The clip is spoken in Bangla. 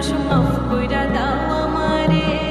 মানুষ মাফ কইরা দাও আমারে।